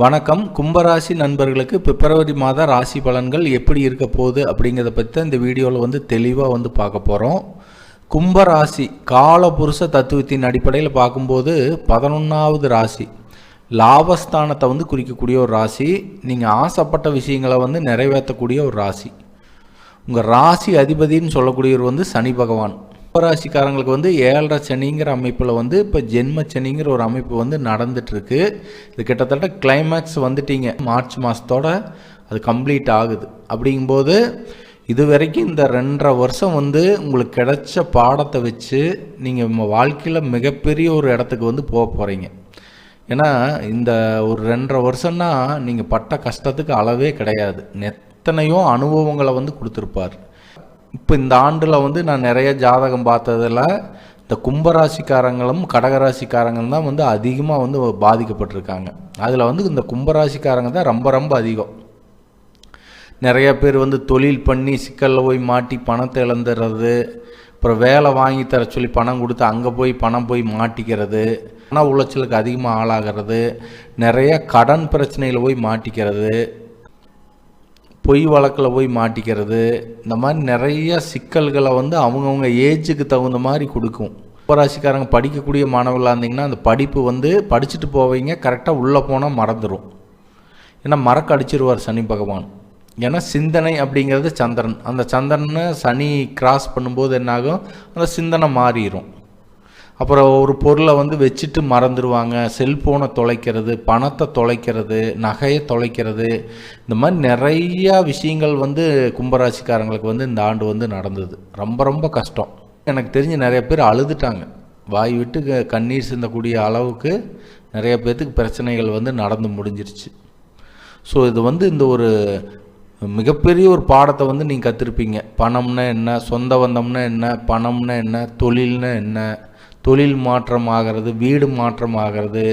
வணக்கம். கும்பராசி நண்பர்களுக்கு பிப்ரவரி மாத ராசி பலன்கள் எப்படி இருக்க போகுது அப்படிங்கிறத பற்றி தான் இந்த வீடியோவில் வந்து தெளிவாக வந்து பார்க்க போகிறோம் கும்பராசி காலபுருஷ தத்துவத்தின் அடிப்படையில் பார்க்கும்போது பதினொன்றாவது ராசி. லாபஸ்தானத்தை வந்து குறிக்கக்கூடிய ஒரு ராசி. நீங்கள் ஆசைப்பட்ட விஷயங்களை வந்து நிறைவேற்றக்கூடிய ஒரு ராசி. உங்கள் ராசி அதிபதின்னு சொல்லக்கூடியவர் வந்து சனி பகவான். கும்பராசிக்காரங்களுக்கு வந்து ஏழரை சனிங்கிற அமைப்பில் வந்து இப்போ ஜென்ம சனிங்கிற ஒரு அமைப்பு வந்து நடந்துட்டுருக்கு. இது கிட்டத்தட்ட கிளைமேக்ஸ் வந்துட்டீங்க. மார்ச் மாதத்தோட அது கம்ப்ளீட் ஆகுது. அப்படிங்கும்போது இது வரைக்கும் இந்த ரெண்டரை வருஷம் வந்து உங்களுக்கு கிடைச்ச பாடத்தை வச்சு நீங்கள் உங்கள் வாழ்க்கையில் மிகப்பெரிய ஒரு இடத்துக்கு வந்து போக போகிறீங்க ஏன்னா இந்த ஒரு ரெண்டரை வருஷம்னா நீங்கள் பட்ட கஷ்டத்துக்கு அளவே கிடையாது. எத்தனையோ அனுபவங்களை வந்து கொடுத்துருப்பார். இப்போ இந்த ஆண்டில் வந்து நான் நிறைய ஜாதகம் பார்த்ததில் இந்த கும்பராசிக்காரங்களும் கடகராசிக்காரங்களும் தான் வந்து அதிகமாக வந்து பாதிக்கப்பட்டிருக்காங்க. அதில் வந்து இந்த கும்பராசிக்காரங்க தான் ரொம்ப ரொம்ப அதிகம். நிறைய பேர் வந்து தொழில் பண்ணி சிக்கலில் போய் மாட்டி பணத்தை இழந்துடுறது அப்புறம் வேலை வாங்கி தர சொல்லி பணம் கொடுத்து அங்கே போய் பணம் போய் மாட்டிக்கிறது பண உளைச்சலுக்கு அதிகமாக ஆளாகிறது நிறைய கடன் பிரச்சனையில் போய் மாட்டிக்கிறது பொய் வழக்கில் போய் மாட்டிக்கிறது இந்த மாதிரி நிறைய சிக்கல்களை வந்து அவங்கவுங்க ஏஜுக்கு தகுந்த மாதிரி கொடுக்கும். கும்பராசிக்காரங்க படிக்கக்கூடிய மாணவர்களாக இருந்தீங்கன்னா அந்த படிப்பு வந்து படிச்சுட்டு போவீங்க கரெக்டாக உள்ளே போனால் மறந்துடும் ஏன்னா மறக்க அடிச்சிருவார் சனி பகவான். ஏன்னா சிந்தனை அப்படிங்கிறது சந்திரன். அந்த சந்திரனை சனி கிராஸ் பண்ணும்போது என்னாகும்? அந்த சிந்தனை மாறிடும் அப்புறம் ஒரு பொருளை வந்து வச்சுட்டு மறந்துடுவாங்க செல்ஃபோனை தொலைக்கிறது பணத்தை தொலைக்கிறது நகையை தொலைக்கிறது. இந்த மாதிரி நிறையா விஷயங்கள் வந்து கும்பராசிக்காரங்களுக்கு வந்து இந்த ஆண்டு வந்து நடந்தது. ரொம்ப ரொம்ப கஷ்டம். எனக்கு தெரிஞ்சு நிறைய பேர் அழுதுட்டாங்க. வாய் விட்டு க- கண்ணீர் சிந்தக்கூடிய அளவுக்கு நிறைய பேர்த்துக்கு பிரச்சனைகள் வந்து நடந்து முடிஞ்சிருச்சு. ஸோ இது வந்து இந்த ஒரு மிகப்பெரிய ஒரு பாடத்தை வந்து நீங்கள் கற்றுருப்பீங்க பணம்னா என்ன சொந்த பந்தம்னா என்ன பணம்னா என்ன தொழில்னா என்ன தொழில் மாற்றம் ஆகிறது வீடு மாற்றம் ஆகிறது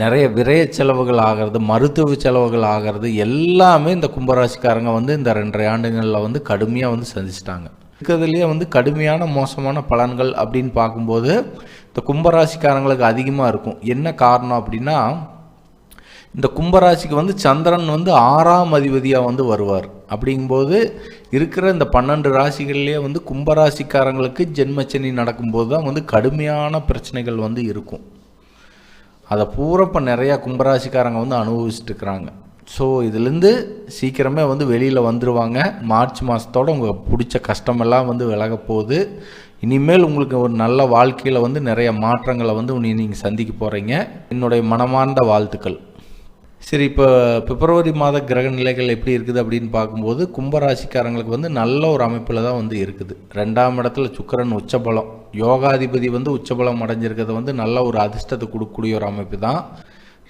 நிறைய விரய செலவுகள் ஆகிறது மருத்துவ செலவுகள் ஆகிறது எல்லாமே இந்த கும்பராசிக்காரங்க வந்து இந்த ரெண்டரை ஆண்டுகளில் வந்து கடுமையாக வந்து சந்திச்சிட்டாங்க. இருக்கிறதுலேயே வந்து கடுமையான மோசமான பலன்கள் அப்படின்னு பார்க்கும்போது இந்த கும்பராசிக்காரங்களுக்கு அதிகமாக இருக்கும். என்ன காரணம் அப்படின்னா இந்த கும்பராசிக்கு வந்து சந்திரன் வந்து ஆறாம் அதிபதியாக வந்து வருவார். அப்படிங்கும்போது இருக்கிற இந்த பன்னெண்டு ராசிகள்லேயே வந்து கும்பராசிக்காரங்களுக்கு ஜென்மச்சனி நடக்கும்போது தான் வந்து கடுமையான பிரச்சனைகள் வந்து இருக்கும். அதை பூரா இப்போ நிறையா கும்பராசிக்காரங்க வந்து அனுபவிச்சுட்டு இருக்கிறாங்க ஸோ இதுலேருந்து சீக்கிரமே வந்து வெளியில் வந்துடுவாங்க மார்ச் மாதத்தோட உங்களுக்கு பிடிச்ச கஷ்டமெல்லாம் வந்து விலக போகுது. இனிமேல் உங்களுக்கு ஒரு நல்ல வாழ்க்கையில் வந்து நிறைய மாற்றங்களை வந்து நீங்கள் சந்திக்க போகிறீங்க என்னுடைய மனமார்ந்த வாழ்த்துக்கள். சரி இப்போ பிப்ரவரி மாத கிரக நிலைகள் எப்படி இருக்குது அப்படின்னு பார்க்கும்போது கும்பராசிக்காரங்களுக்கு வந்து நல்ல ஒரு அமைப்பில் தான் வந்து இருக்குது. ரெண்டாம் இடத்துல சுக்கிரன் உச்சபலம். யோகாதிபதி வந்து உச்சபலம் அடைஞ்சிருக்கிறது வந்து நல்ல ஒரு அதிர்ஷ்டத்தை கொடுக்கக்கூடிய ஒரு அமைப்பு தான்.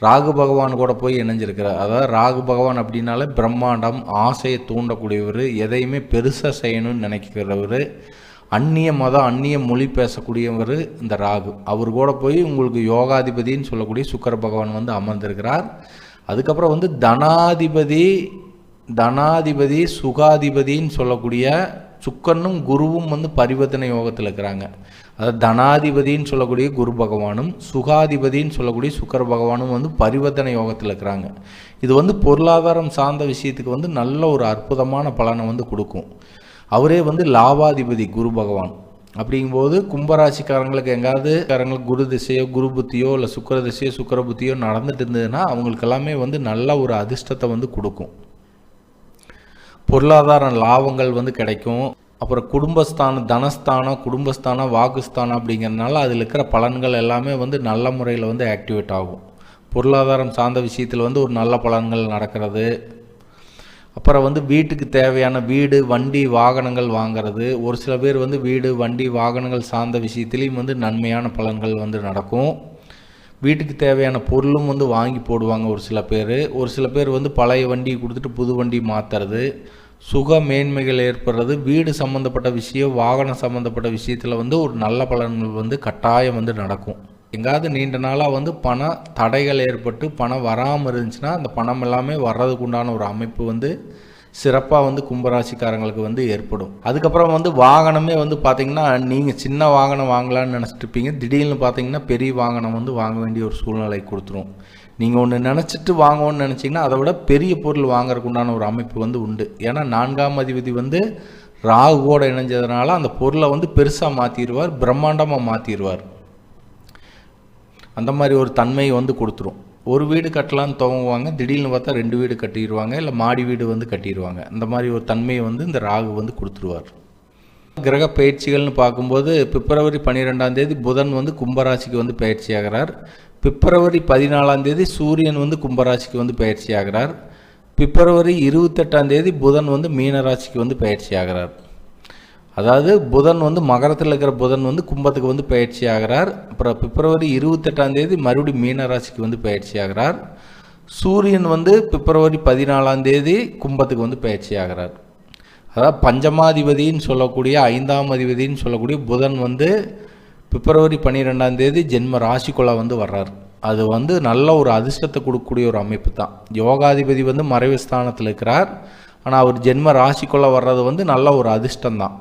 ராகு பகவான் கூட போய் இணைஞ்சிருக்கிறார். அதாவது ராகு பகவான் அப்படின்னாலே பிரம்மாண்டம் ஆசையை தூண்டக்கூடியவர் எதையுமே பெருசாக செய்யணும்னு நினைக்கிறவர் அந்நிய மதம் அந்நிய மொழி பேசக்கூடியவர் இந்த ராகு. அவர் கூட போய் உங்களுக்கு யோகாதிபதின்னு சொல்லக்கூடிய சுக்கிர பகவான் வந்து அமர்ந்திருக்கிறார். அதுக்கப்புறம் வந்து தனாதிபதி தனாதிபதி சுகாதிபதின்னு சொல்லக்கூடிய சுக்கரனும் குருவும் வந்து பரிவர்த்தனை யோகத்தில் இருக்கிறாங்க. அதாவது தனாதிபதின்னு சொல்லக்கூடிய குரு பகவானும் சுகாதிபதின்னு சொல்லக்கூடிய சுக்கர பகவானும் வந்து பரிவர்த்தனை யோகத்தில் இருக்கிறாங்க. இது வந்து பொருளாதாரம் சார்ந்த விஷயத்துக்கு வந்து நல்ல ஒரு அற்புதமான பலனை வந்து கொடுக்கும். அவரே வந்து லாபாதிபதி குரு பகவான். அப்படிங்கும்போது கும்பராசிக்காரங்களுக்கு எங்காவது காரங்களுக்கு குரு திசையோ குரு புத்தியோ இல்லை சுக்கர திசையோ சுக்கர புத்தியோ நடந்துட்டு இருந்ததுன்னா அவங்களுக்கு எல்லாமே வந்து நல்ல ஒரு அதிர்ஷ்டத்தை வந்து கொடுக்கும். பொருளாதார லாபங்கள் வந்து கிடைக்கும். அப்புறம் குடும்பஸ்தானம் தனஸ்தானம் குடும்பஸ்தானம் வாக்குஸ்தானம் அப்படிங்கிறதுனால அதில் இருக்கிற பலன்கள் எல்லாமே வந்து நல்ல முறையில் வந்து ஆக்டிவேட் ஆகும். பொருளாதாரம் சார்ந்த விஷயத்தில் வந்து ஒரு நல்ல பலன்கள் நடக்கிறது. அப்புறம் வந்து வீட்டுக்கு தேவையான வீடு வண்டி வாகனங்கள் வாங்குறது. ஒரு சில பேர் வந்து வீடு வண்டி வாகனங்கள் சார்ந்த விஷயத்துலேயும் வந்து நன்மையான பலன்கள் வந்து நடக்கும். வீட்டுக்கு தேவையான பொருளும் வந்து வாங்கி போடுவாங்க ஒரு சில பேர். ஒரு சில பேர் வந்து பழைய வண்டி கொடுத்துட்டு புது வண்டி மாற்றுறது சுக மேன்மைகள் ஏற்படுறது. வீடு சம்மந்தப்பட்ட விஷயம் வாகனம் சம்மந்தப்பட்ட விஷயத்தில் வந்து ஒரு நல்ல பலன்கள் வந்து கட்டாயம் வந்து நடக்கும். எங்காவது நீண்ட நாளாக வந்து பண தடைகள் ஏற்பட்டு பணம் வராமல் இருந்துச்சுன்னா அந்த பணம் எல்லாமே வர்றதுக்கு உண்டான ஒரு அமைப்பு வந்து சிறப்பாக வந்து கும்பராசிக்காரங்களுக்கு வந்து ஏற்படும். அதுக்கப்புறம் வந்து வாகனமே வந்து பார்த்திங்கன்னா நீங்கள் சின்ன வாகனம் வாங்கலாம்னு நினச்சிட்டு இருப்பீங்க. திடீர்னு பார்த்தீங்கன்னா பெரிய வாகனம் வந்து வாங்க வேண்டிய ஒரு சூழ்நிலை கொடுத்துரும். நீங்கள் ஒன்று நினச்சிட்டு வாங்கணும்னு நினச்சிங்கன்னா அதை விட பெரிய பொருள் வாங்குறதுக்கு உண்டான ஒரு அமைப்பு வந்து உண்டு. ஏன்னா நான்காம் அதிபதி வந்து ராகுவோட இணைஞ்சதுனால அந்த பொருளை வந்து பெருசாக மாற்றிடுவார் பிரம்மாண்டமாக மாற்றிடுவார் அந்த மாதிரி ஒரு தன்மையை வந்து கொடுத்துரும். ஒரு வீடு கட்டலான்னு துவங்குவாங்க திடீர்னு பார்த்தா ரெண்டு வீடு கட்டிடுவாங்க இல்லை மாடி வீடு வந்து கட்டிடுவாங்க இந்த மாதிரி ஒரு தன்மையை வந்து இந்த ராகு வந்து கொடுத்துருவார். கிரக பயிற்சிகள்னு பார்க்கும்போது பிப்ரவரி பன்னிரெண்டாம் தேதி புதன் வந்து கும்பராசிக்கு வந்து பயிற்சி ஆகிறார் பிப்ரவரி பதினாலாம் தேதி சூரியன் வந்து கும்பராசிக்கு வந்து பயிற்சி ஆகிறார் பிப்ரவரி இருபத்தெட்டாம் தேதி புதன் வந்து மீனராசிக்கு வந்து பயிற்சி ஆகிறார் அதாவது புதன் வந்து மகரத்தில் இருக்கிற புதன் வந்து கும்பத்துக்கு வந்து பயிற்சி ஆகிறார். அப்புறம் பிப்ரவரி இருபத்தெட்டாம் தேதி மறுபடியும் மீனராசிக்கு வந்து பயிற்சி ஆகிறார். சூரியன் வந்து பிப்ரவரி பதினாலாம் தேதி கும்பத்துக்கு வந்து பயிற்சி ஆகிறார். அதாவது பஞ்சமாதிபதின்னு சொல்லக்கூடிய ஐந்தாம் அதிபதின்னு சொல்லக்கூடிய புதன் வந்து பிப்ரவரி பன்னிரெண்டாம் தேதி ஜென்ம ராசிக்குள்ளே வந்து வர்றார். அது வந்து நல்ல ஒரு அதிர்ஷ்டத்தை கொடுக்கக்கூடிய ஒரு அமைப்பு தான். யோகாதிபதி வந்து மறைவு ஸ்தானத்தில் இருக்கிறார். ஆனால் அவர் ஜென்ம ராசிக்குள்ளே வர்றது வந்து நல்ல ஒரு அதிர்ஷ்டம் தான்.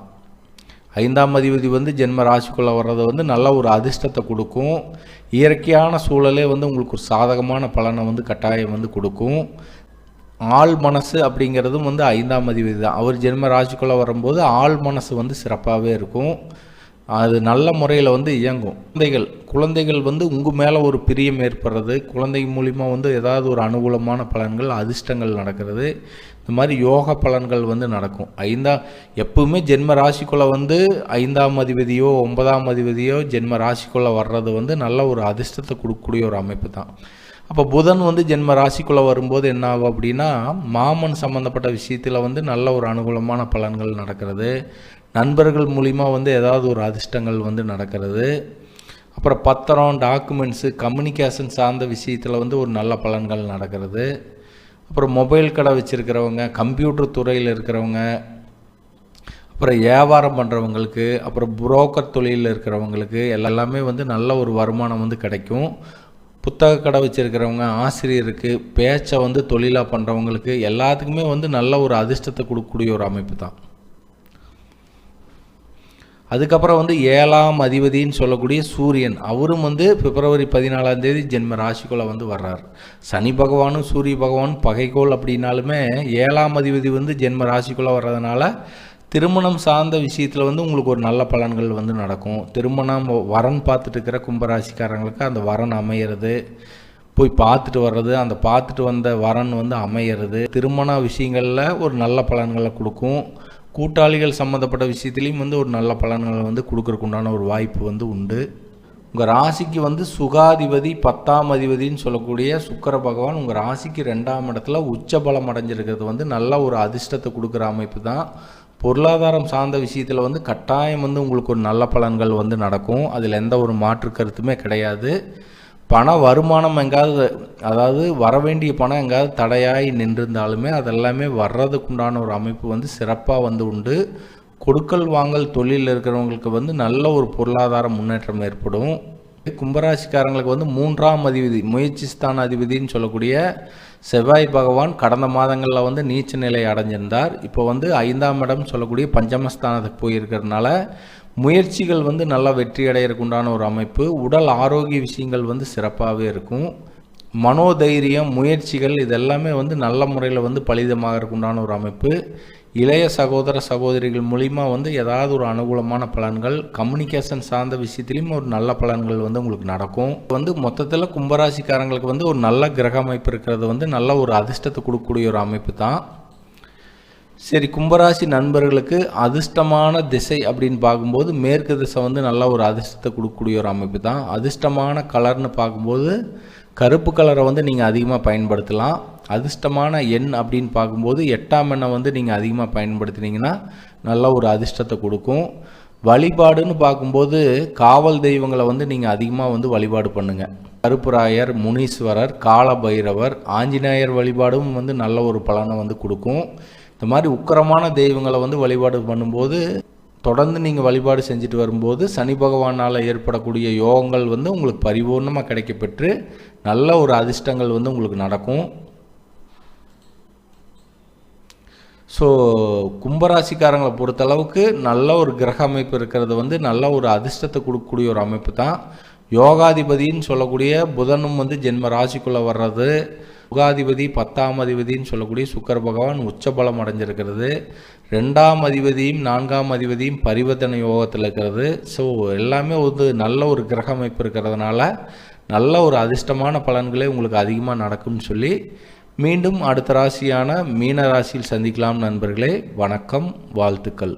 ஐந்தாம் அதிபதி வந்து ஜென்ம ராசிக்குள்ளே வர்றது வந்து நல்ல ஒரு அதிர்ஷ்டத்தை கொடுக்கும். இயற்கையான சூழலே வந்து உங்களுக்கு ஒரு சாதகமான பலனை வந்து கட்டாயம் வந்து கொடுக்கும். ஆள் மனசு அப்படிங்கிறதும் வந்து ஐந்தாம் அதிபதி தான். அவர் ஜென்ம ராசிக்குள்ளே வரும்போது ஆள் மனசு வந்து சிறப்பாகவே இருக்கும். அது நல்ல முறையில் வந்து இயங்கும். குழந்தைகள் குழந்தைகள் வந்து உங்கள் மேலே ஒரு பிரியம் ஏற்படுறது குழந்தை மூலிமா வந்து ஏதாவது ஒரு அனுகூலமான பலன்கள் அதிர்ஷ்டங்கள் நடக்கிறது. இந்த மாதிரி யோக பலன்கள் வந்து நடக்கும். ஐந்தா எப்பவுமே ஜென்ம ராசிக்குள்ளே வந்து ஐந்தாம் அதிபதியோ ஒன்பதாம் அதிபதியோ ஜென்ம ராசிக்குள்ளே வர்றது வந்து நல்ல ஒரு அதிர்ஷ்டத்தை கொடுக்கக்கூடிய ஒரு அமைப்பு தான். அப்போ புதன் வந்து ஜென்ம ராசிக்குள்ளே வரும்போது என்ன ஆகும் அப்படின்னா மாமன் சம்மந்தப்பட்ட விஷயத்தில் வந்து நல்ல ஒரு அனுகூலமான பலன்கள் நடக்கிறது. நண்பர்கள் மூலிமா வந்து ஏதாவது ஒரு அதிர்ஷ்டங்கள் வந்து நடக்கிறது. அப்புறம் பத்திரம் டாக்குமெண்ட்ஸு கம்யூனிகேஷன் சார்ந்த விஷயத்தில் வந்து ஒரு நல்ல பலன்கள் நடக்கிறது. அப்புறம் மொபைல் கடை வச்சுருக்கிறவங்க கம்ப்யூட்டர் துறையில் இருக்கிறவங்க அப்புறம் வியாபாரம் பண்ணுறவங்களுக்கு அப்புறம் புரோக்கர் தொழிலில் இருக்கிறவங்களுக்கு எல்லாமே வந்து நல்ல ஒரு வருமானம் வந்து கிடைக்கும். புத்தக கடை வச்சுருக்கிறவங்க ஆசிரியருக்கு பேச்சை வந்து தொழிலாக பண்ணுறவங்களுக்கு எல்லாத்துக்குமே வந்து நல்ல ஒரு அதிர்ஷ்டத்தை கொடுக்கக்கூடிய ஒரு அமைப்பு தான். அதுக்கப்புறம் வந்து ஏழாம் அதிபதின்னு சொல்லக்கூடிய சூரியன் அவரும் வந்து பிப்ரவரி பதினாலாம் தேதி ஜென்ம ராசிக்குள்ளே வந்து வர்றார். சனி பகவானும் சூரிய பகவானும் பகைக்கோள் அப்படின்னாலுமே ஏழாம் அதிபதி வந்து ஜென்ம ராசிக்குள்ளே வர்றதுனால திருமணம் சார்ந்த விஷயத்தில் வந்து உங்களுக்கு ஒரு நல்ல பலன்கள் வந்து நடக்கும். திருமணம் வரன் பார்த்துட்டு இருக்கிற கும்பராசிக்காரங்களுக்கு அந்த வரன் அமையிறது. போய் பார்த்துட்டு வர்றது அந்த பார்த்துட்டு வந்த வரன் வந்து அமையிறது. திருமண விஷயங்களில் ஒரு நல்ல பலன்களை கொடுக்கும். கூட்டாளிகள் சம்மந்தப்பட்ட விஷயத்துலேயும் வந்து ஒரு நல்ல பலன்களை வந்து கொடுக்கறக்கு உண்டான ஒரு வாய்ப்பு வந்து உண்டு. உங்கள் ராசிக்கு வந்து சுகாதிபதி பத்தாம் அதிபதின்னு சொல்லக்கூடிய சுக்கர பகவான் உங்கள் ராசிக்கு ரெண்டாம் இடத்துல உச்ச பலம் அடைஞ்சிருக்கிறது வந்து நல்ல ஒரு அதிர்ஷ்டத்தை கொடுக்குற அமைப்பு தான். பொருளாதாரம் சார்ந்த விஷயத்தில் வந்து கட்டாயம் வந்து உங்களுக்கு ஒரு நல்ல பலன்கள் வந்து நடக்கும். அதில் எந்த ஒரு மாற்று கருத்துமே கிடையாது. பண வருமானம் எங்காவது அதாவது வர வேண்டிய பணம் எங்காவது தடையாய் நின்றிருந்தாலுமே அதெல்லாமே வர்றதுக்குண்டான ஒரு அமைப்பு வந்து சிறப்பாக வந்து உண்டு. கொடுக்கல் வாங்கல் தொழிலில் இருக்கிறவங்களுக்கு வந்து நல்ல ஒரு பொருளாதார முன்னேற்றம் ஏற்படும். கும்பராசிக்காரங்களுக்கு வந்து மூன்றாம் அதிபதி முயற்சி ஸ்தான அதிபதினு சொல்லக்கூடிய செவ்வாய் பகவான் கடந்த மாதங்களில் வந்து நீச்ச நிலை அடைஞ்சிருந்தார். இப்போ வந்து ஐந்தாம் இடம் சொல்லக்கூடிய பஞ்சமஸ்தானத்துக்கு போயிருக்கிறதுனால முயற்சிகள் வந்து நல்லா வெற்றி அடையிறதுக்கு உண்டான ஒரு அமைப்பு. உடல் ஆரோக்கிய விஷயங்கள் வந்து சிறப்பாகவே இருக்கும். மனோதைரியம் முயற்சிகள் இதெல்லாமே வந்து நல்ல முறையில் வந்து பலிதமாகறதுக்கு உண்டான ஒரு அமைப்பு. இளைய சகோதர சகோதரிகள் மூலிமா வந்து ஏதாவது ஒரு அனுகூலமான பலன்கள் கம்யூனிகேஷன் சார்ந்த விஷயத்திலையும் ஒரு நல்ல பலன்கள் வந்து உங்களுக்கு நடக்கும். வந்து மொத்தத்தில் கும்பராசிக்காரங்களுக்கு வந்து ஒரு நல்ல கிரக அமைப்பு இருக்கிறது வந்து நல்ல ஒரு அதிர்ஷ்டத்தை கொடுக்கக்கூடிய ஒரு அமைப்பு தான். சரி கும்பராசி நண்பர்களுக்கு அதிர்ஷ்டமான திசை அப்படின்னு பார்க்கும்போது மேற்கு திசை வந்து நல்ல ஒரு அதிர்ஷ்டத்தை கொடுக்கக்கூடிய ஒரு அமைப்பு தான். அதிர்ஷ்டமான கலர்னு பார்க்கும்போது கருப்பு கலரை வந்து நீங்கள் அதிகமாக பயன்படுத்தலாம். அதிர்ஷ்டமான எண் அப்படின்னு பார்க்கும்போது எட்டாம் எண்ணை வந்து நீங்கள் அதிகமாக பயன்படுத்தினீங்கன்னா நல்ல ஒரு அதிர்ஷ்டத்தை கொடுக்கும். வழிபாடுன்னு பார்க்கும்போது காவல் தெய்வங்களை வந்து நீங்கள் அதிகமாக வந்து வழிபாடு பண்ணுங்கள் கருப்புராயர் முனீஸ்வரர் காலபைரவர் ஆஞ்சநேயர் வழிபாடும் வந்து நல்ல ஒரு பலனை வந்து கொடுக்கும். இந்த மாதிரி உக்கரமான தெய்வங்களை வந்து வழிபாடு பண்ணும்போது தொடர்ந்து நீங்கள் வழிபாடு செஞ்சுட்டு வரும்போது சனி பகவானால் ஏற்படக்கூடிய யோகங்கள் வந்து உங்களுக்கு பரிபூர்ணமாக கிடைக்கப்பெற்று நல்ல ஒரு அதிர்ஷ்டங்கள் வந்து உங்களுக்கு நடக்கும். ஸோ கும்பராசிக்காரங்களை பொறுத்தளவுக்கு நல்ல ஒரு கிரக அமைப்பு இருக்கிறது வந்து நல்ல ஒரு அதிர்ஷ்டத்தை கொடுக்கக்கூடிய ஒரு அமைப்பு தான். யோகாதிபதின்னு சொல்லக்கூடிய புதனும் வந்து ஜென்ம ராசிக்குள்ளே வர்றது. யுகாதிபதி பத்தாம் அதிபதின்னு சொல்லக்கூடிய சுக்கர பகவான் உச்சபலம் அடைஞ்சிருக்கிறது. ரெண்டாம் அதிபதியும் நான்காம் அதிபதியும் பரிவர்த்தனை யோகத்தில் இருக்கிறது. ஸோ எல்லாமே வந்து நல்ல ஒரு கிரக அமைப்பு இருக்கிறதுனால நல்ல ஒரு அதிர்ஷ்டமான பலன்களே உங்களுக்கு அதிகமாக நடக்கும்னு சொல்லி மீண்டும் அடுத்த ராசியான மீன ராசியில் சந்திக்கலாம் நண்பர்களே. வணக்கம் வாழ்த்துக்கள்.